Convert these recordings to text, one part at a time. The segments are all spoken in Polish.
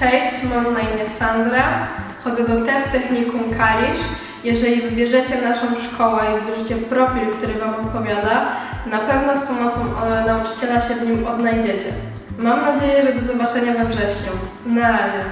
Cześć, mam na imię Sandra. Chodzę do TEP Technikum Kalisz. Jeżeli wybierzecie naszą szkołę i wybierzecie profil, który Wam odpowiada, na pewno z pomocą e, nauczyciela się w nim odnajdziecie. Mam nadzieję, że do zobaczenia we wrześniu. Na razie.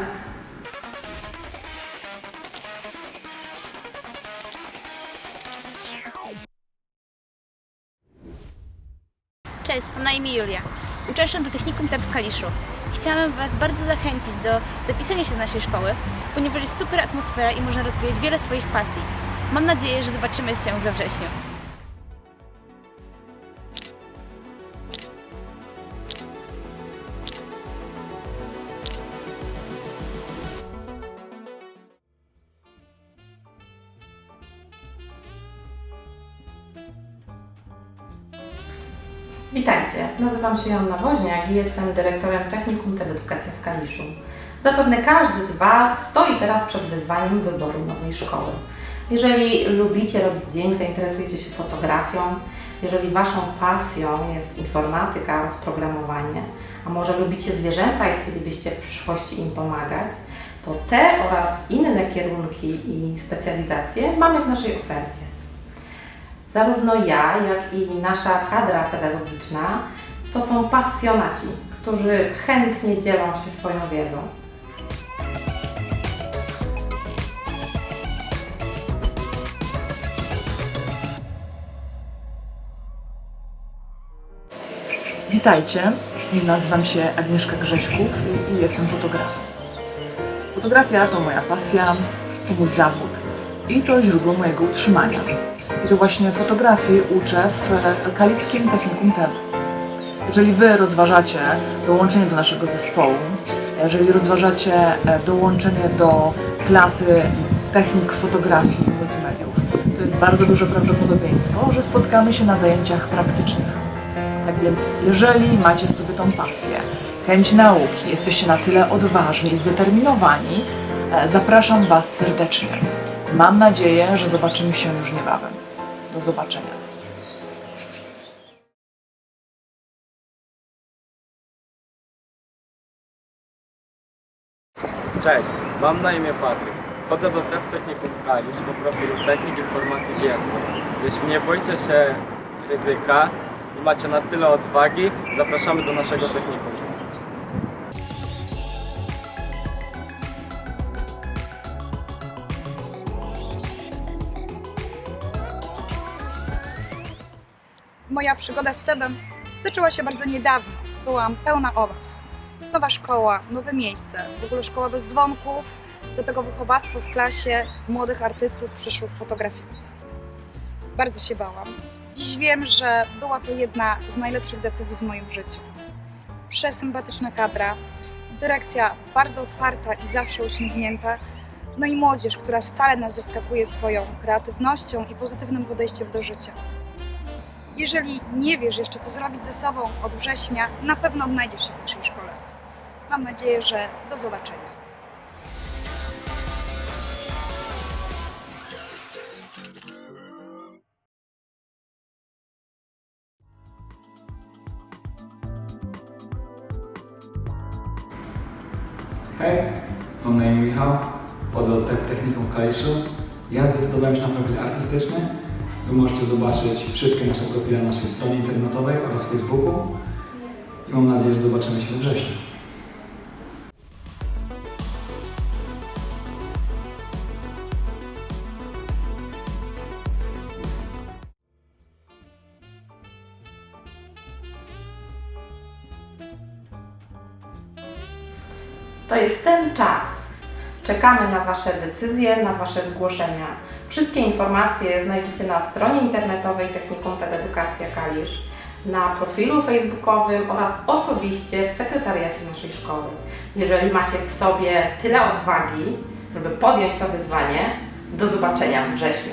Cześć, mam na imię Julia. Uczęszczam do Technikum TEP w Kaliszu. Chciałam Was bardzo zachęcić do zapisania się do naszej szkoły, ponieważ jest super atmosfera i można rozwijać wiele swoich pasji. Mam nadzieję, że zobaczymy się we wrześniu. Witajcie, nazywam się Joanna Woźniak i jestem dyrektorem Technikum TEB Edukacja w Kaliszu. Zapewne każdy z Was stoi teraz przed wyzwaniem wyboru nowej szkoły. Jeżeli lubicie robić zdjęcia, interesujecie się fotografią, jeżeli Waszą pasją jest informatyka oraz programowanie, a może lubicie zwierzęta i chcielibyście w przyszłości im pomagać, to te oraz inne kierunki i specjalizacje mamy w naszej ofercie. Zarówno ja, jak i nasza kadra pedagogiczna to są pasjonaci, którzy chętnie dzielą się swoją wiedzą. Witajcie, nazywam się Agnieszka Grześków i- jestem fotografem. Fotografia to moja pasja, to mój zawód i to źródło mojego utrzymania. I to właśnie fotografii uczę w e, Kaliskim Technikum TEB. Jeżeli Wy rozważacie dołączenie do naszego zespołu, jeżeli rozważacie e, dołączenie do klasy technik fotografii i multimediów, to jest bardzo duże prawdopodobieństwo, że spotkamy się na zajęciach praktycznych. Tak więc, jeżeli macie sobie tą pasję, chęć nauki, jesteście na tyle odważni zdeterminowani, e, zapraszam Was serdecznie. Mam nadzieję, że zobaczymy się już niebawem. Do zobaczenia. Cześć, mam na imię Patryk. Chodzę do TEP Technikum Kalisz po profilu Technik Informatyki ESPO. Jeśli nie boicie się ryzyka i macie na tyle odwagi, zapraszamy do naszego technikum. Moja przygoda z Tebem zaczęła się bardzo niedawno. Byłam pełna obaw. Nowa szkoła, nowe miejsce, w ogóle szkoła bez dzwonków, do tego wychowactwo w klasie młodych artystów, przyszłych fotografików. Bardzo się bałam. Dziś wiem, że była to jedna z najlepszych decyzji w moim życiu. Przesympatyczna kadra, dyrekcja bardzo otwarta i zawsze uśmiechnięta, no i młodzież, która stale nas zaskakuje swoją kreatywnością i pozytywnym podejściem do życia. Jeżeli nie wiesz jeszcze, co zrobić ze sobą od września, na pewno odnajdziesz się w naszej szkole. Mam nadzieję, że do zobaczenia. Hej, mam na imię Michał, chodzę od Tech Technikum w Kaliszu. Ja zdecydowałem się na profil artystyczny. Wy możecie zobaczyć wszystkie nasze profile na naszej stronie internetowej oraz Facebooku. I mam nadzieję, że zobaczymy się we wrześniu. To jest ten czas. Czekamy na Wasze decyzje, na Wasze zgłoszenia. Wszystkie informacje znajdziecie na stronie internetowej Technikum TED Edukacja Kalisz, na profilu facebookowym oraz osobiście w sekretariacie naszej szkoły. Jeżeli macie w sobie tyle odwagi, żeby podjąć to wyzwanie, do zobaczenia we wrześniu.